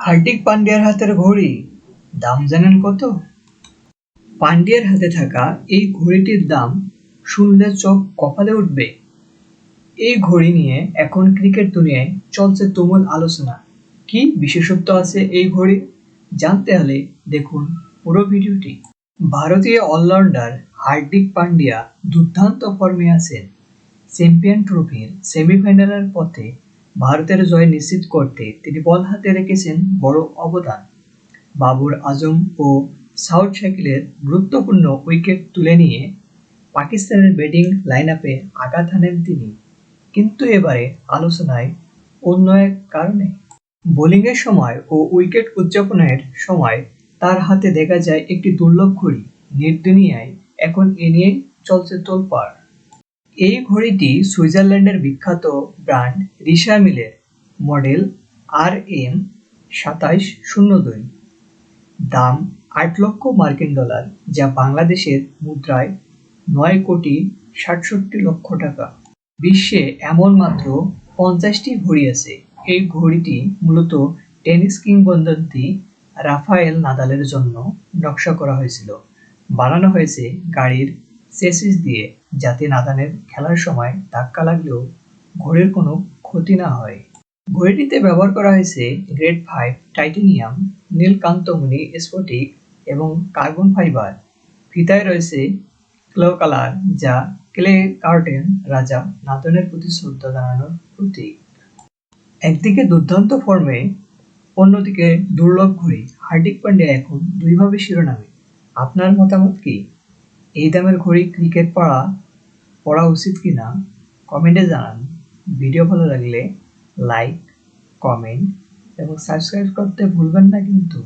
হার্দিক পান্ডিয়ার হাতের ঘড়ি, দাম জানেন কত? পান্ডিয়ার হাতে থাকা এই ঘড়িটির দাম শুনলে চোখ কপালে উঠবে। এই ঘড়ি নিয়ে এখন ক্রিকেট দুনিয়ায় চলছে তুমুল আলোচনা। কি বিশেষত্ব আছে এই ঘড়ি? জানতে হলে দেখুন পুরো ভিডিওটি। ভারতীয় অলরাউন্ডার হার্দিক পান্ডিয়া দুর্দান্ত ফর্মে আছেন। চ্যাম্পিয়ন ট্রফির সেমিফাইনালের পথে ভারতের জয় নিশ্চিত করতে তিনি বল হাতে রেখেছেন বড় অবদান। বাবর আজম ও সাউথ শাকিলের গুরুত্বপূর্ণ উইকেট তুলে নিয়ে পাকিস্তানের ব্যাটিং লাইন আপে আঘাত হানেন তিনি। কিন্তু এবারে আলোচনায় অন্য এক কারণে। বোলিংয়ের সময় ও উইকেট উদযাপনের সময় তার হাতে দেখা যায় একটি দুর্লভ ঘড়ি। নির্দুনিয়ায় এখন এ নিয়ে চলছে তোলপাড়। এই ঘড়িটি সুইজারল্যান্ডের বিখ্যাত ব্র্যান্ড রিশা মিলের মডেল আর এম সাতাইশ শূন্য দুই। দাম আট লক্ষ মার্কিন ডলার, যা বাংলাদেশের মুদ্রায় নয় কোটি সাতষট্টি লক্ষ টাকা। বিশ্বে এমন মাত্র পঞ্চাশটি ঘড়ি আছে। এই ঘড়িটি মূলত টেনিস কিংবদন্তি রাফায়েল নাদালের জন্য নকশা করা হয়েছিল। বানানো হয়েছে গাড়ির চেসিস দিয়ে যাতে নাদালের খেলার সময় ধাক্কা লাগলেও ঘড়ির কোনো ক্ষতি না হয়। ঘড়িটিতে ব্যবহার করা হয়েছে গ্রেড ফাইভ টাইটেনিয়াম নীলকান্তমণি স্ফটিক এবং কার্বন ফাইবার। ফিতায় রয়েছে ক্লো কালার যা ক্লে কার্টেন রাজা নাতনের প্রতি শ্রদ্ধা জানানোর প্রতীক। একদিকে দুর্দান্ত ফর্মে, অন্যদিকে দুর্লভ ঘড়ি, হার্দিক পান্ডিয়া এখন দুইভাবে শিরোনামে। আপনার মতামত কি? এই দামের ঘড়ি ক্রিকেট পড়া পড়া উচিত কি না কমেন্টে জানান। ভিডিও ভালো লাগলে লাইক কমেন্ট এবং সাবস্ক্রাইব করতে ভুলবেন না কিন্তু।